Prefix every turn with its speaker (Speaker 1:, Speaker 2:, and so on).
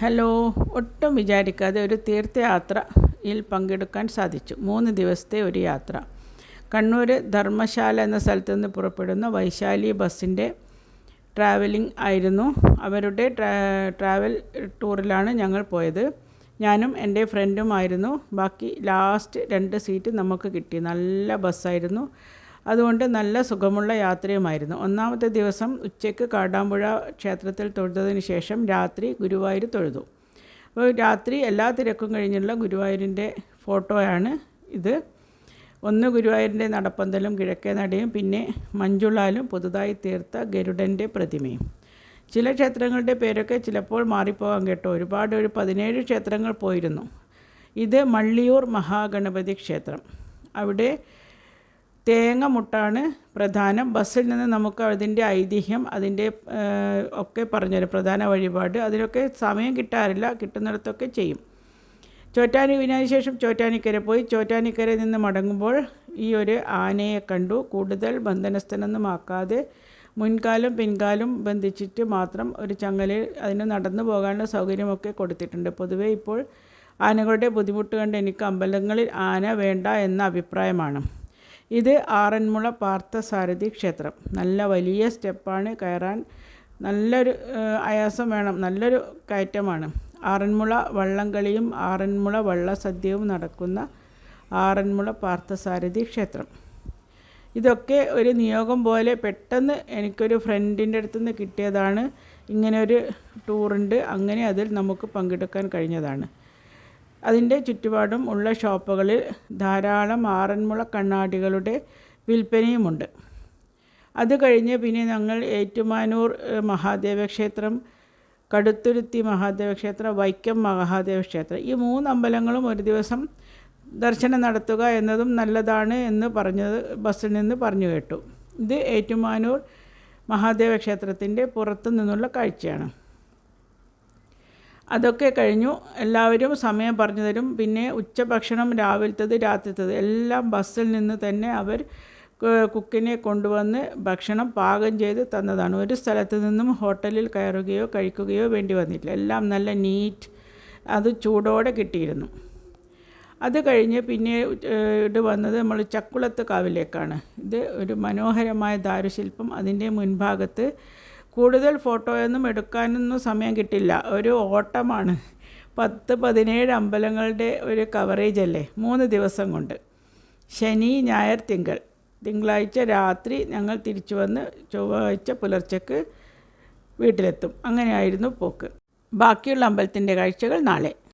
Speaker 1: Hello ഒട്ടും വിചാരിക്കാതെ ഒരു തീർത്ഥയാത്രയിൽ പങ്കെടുക്കാൻ സാധിച്ചു. മൂന്ന് ദിവസത്തെ ഒരു യാത്ര. കണ്ണൂർ ധർമ്മശാല എന്ന സ്ഥലത്തു നിന്ന് പുറപ്പെടുന്ന വൈശാലി ബസ്സിന്റെ ട്രാവലിംഗ് ആയിരുന്നു. അവരുടെ ട്രാവൽ ടൂറിലാണ് ഞങ്ങൾ പോയത്. ഞാനും എന്റെ ഫ്രണ്ടുമായിരുന്നു. ബാക്കി ലാസ്റ്റ് രണ്ട് സീറ്റ് നമുക്ക് കിട്ടി. നല്ല ബസ്സായിരുന്നു. അതുകൊണ്ട് നല്ല സുഖമുള്ള യാത്രയുമായിരുന്നു. ഒന്നാമത്തെ ദിവസം ഉച്ചയ്ക്ക് കാടാമ്പുഴ ക്ഷേത്രത്തിൽ തൊഴുതതിന് ശേഷം രാത്രി ഗുരുവായൂർ തൊഴുതു. അപ്പോൾ രാത്രി എല്ലാ തിരക്കും കഴിഞ്ഞുള്ള ഗുരുവായൂരിന്റെ ഫോട്ടോയാണ് ഇത്. ഒന്ന് ഗുരുവായൂരിന്റെ നടപ്പന്തലും കിഴക്കേ നടയും പിന്നെ മഞ്ജുളാലും പുതുതായി തീർത്ത ഗരുഡന്റെ പ്രതിമയും. ചില ക്ഷേത്രങ്ങളുടെ പേരൊക്കെ ചിലപ്പോൾ മാറിപ്പോകാൻ കേട്ടോ. ഒരുപാട് ഒരു പതിനേഴ് ക്ഷേത്രങ്ങൾ പോയിരുന്നു. ഇത് മള്ളിയൂർ മഹാഗണപതി ക്ഷേത്രം. അവിടെ തേങ്ങ മുട്ടാണ് പ്രധാനം. ബസ്സിൽ നിന്ന് നമുക്ക് അതിന്റെ ഐതിഹ്യം അതിന്റെ ഒക്കെ പറഞ്ഞുതരും പ്രധാന വഴിപാട്. അതിനൊക്കെ സമയം കിട്ടാറില്ല കിട്ടുന്നിടത്തൊക്കെ ചെയ്യും. ചോറ്റാനി വിനാശേഷം ശേഷം ചോറ്റാനിക്കര പോയി. ചോറ്റാനിക്കരയിൽ നിന്ന് മടങ്ങുമ്പോൾ ഈ ഒരു ആനയെ കണ്ടു. കൂടുതൽ ബന്ധനസ്ഥനൊന്നും ആക്കാതെ മുൻകാലും പിൻകാലും ബന്ധിച്ചിട്ട് മാത്രം ഒരു ചങ്ങലിൽ അതിന് നടന്നു പോകാനുള്ള സൗകര്യമൊക്കെ കൊടുത്തിട്ടുണ്ട്. പൊതുവേ ഇപ്പോൾ ആനകളുടെ ബുദ്ധിമുട്ട് കണ്ട് എനിക്ക് അമ്പലങ്ങളിൽ ആന വേണ്ട എന്ന അഭിപ്രായമാണ്. ഇത് ആറന്മുള പാർത്ഥസാരഥി ക്ഷേത്രം. നല്ല വലിയ സ്റ്റെപ്പാണ് കയറാൻ. നല്ലൊരു ആയാസം വേണം. നല്ലൊരു കയറ്റമാണ്. ആറന്മുള വള്ളംകളിയും ആറന്മുള വള്ളസദ്യയും നടക്കുന്ന ആറന്മുള പാർത്ഥസാരഥി ക്ഷേത്രം. ഇതൊക്കെ ഒരു നിയോഗം പോലെ പെട്ടെന്ന് എനിക്കൊരു ഫ്രണ്ടിന്റെ അടുത്ത് നിന്ന് കിട്ടിയതാണ്. ഇങ്ങനെ ഒരു ടൂറുണ്ട്. അങ്ങനെ അതിൽ നമുക്ക് പങ്കെടുക്കാൻ കഴിഞ്ഞതാണ്. അതിന്റെ ചുറ്റുപാടും ഉള്ള ഷോപ്പുകളിൽ ധാരാളം ആറന്മുള കണ്ണാടികളുടെ വിൽപ്പനയുമുണ്ട്. അത് കഴിഞ്ഞ് പിന്നെ ഞങ്ങൾ ഏറ്റുമാനൂർ മഹാദേവ ക്ഷേത്രം കടുത്തുരുത്തി മഹാദേവ ക്ഷേത്രം വൈക്കം മഹാദേവ ക്ഷേത്രം ഈ മൂന്ന് അമ്പലങ്ങളും ഒരു ദിവസം ദർശനം നടത്തുക എന്നതും നല്ലതാണ് എന്ന് പറഞ്ഞത് ബസ്സിൽ നിന്ന് പറഞ്ഞു കേട്ടു. ഇത് ഏറ്റുമാനൂർ മഹാദേവ ക്ഷേത്രത്തിന്റെ പുറത്തു നിന്നുള്ള കാഴ്ചയാണ്. അതൊക്കെ കഴിഞ്ഞു. എല്ലാവരും സമയം പറഞ്ഞു തരും. പിന്നെ ഉച്ചഭക്ഷണം രാവിലത്തത് രാത്രിത്തത്. എല്ലാം ബസ്സിൽ നിന്ന് തന്നെ അവർ കുക്കിനെ കൊണ്ടുവന്ന് ഭക്ഷണം പാകം ചെയ്ത് തന്നതാണ്. ഒരു സ്ഥലത്ത് നിന്നും ഹോട്ടലിൽ കയറുകയോ കഴിക്കുകയോ വേണ്ടി വന്നിട്ടില്ല എല്ലാം നല്ല നീറ്റ് അത് ചൂടോടെ കിട്ടിയിരുന്നു. അത് കഴിഞ്ഞ് പിന്നെ ഇത് വന്നത് നമ്മൾ ചക്കുളത്ത് കാവിലേക്കാണ്. ഇത് ഒരു മനോഹരമായ ദാരുശില്പം. അതിന്റെ മുൻഭാഗത്ത് കൂടുതൽ ഫോട്ടോയൊന്നും എടുക്കാനൊന്നും സമയം കിട്ടില്ല. ഒരു ഓട്ടമാണ്. പത്ത് പതിനേഴ് അമ്പലങ്ങളുടെ ഒരു കവറേജ് അല്ലേ? മൂന്ന് ദിവസം കൊണ്ട്. ശനി ഞായർ തിങ്കൾ. തിങ്കളാഴ്ച രാത്രി ഞങ്ങൾ തിരിച്ചു വന്ന് ചൊവ്വാഴ്ച പുലർച്ചയ്ക്ക് വീട്ടിലെത്തും. അങ്ങനെയായിരുന്നു പോക്ക്. ബാക്കിയുള്ള അമ്പലത്തിന്റെ കാഴ്ചകൾ നാളെ.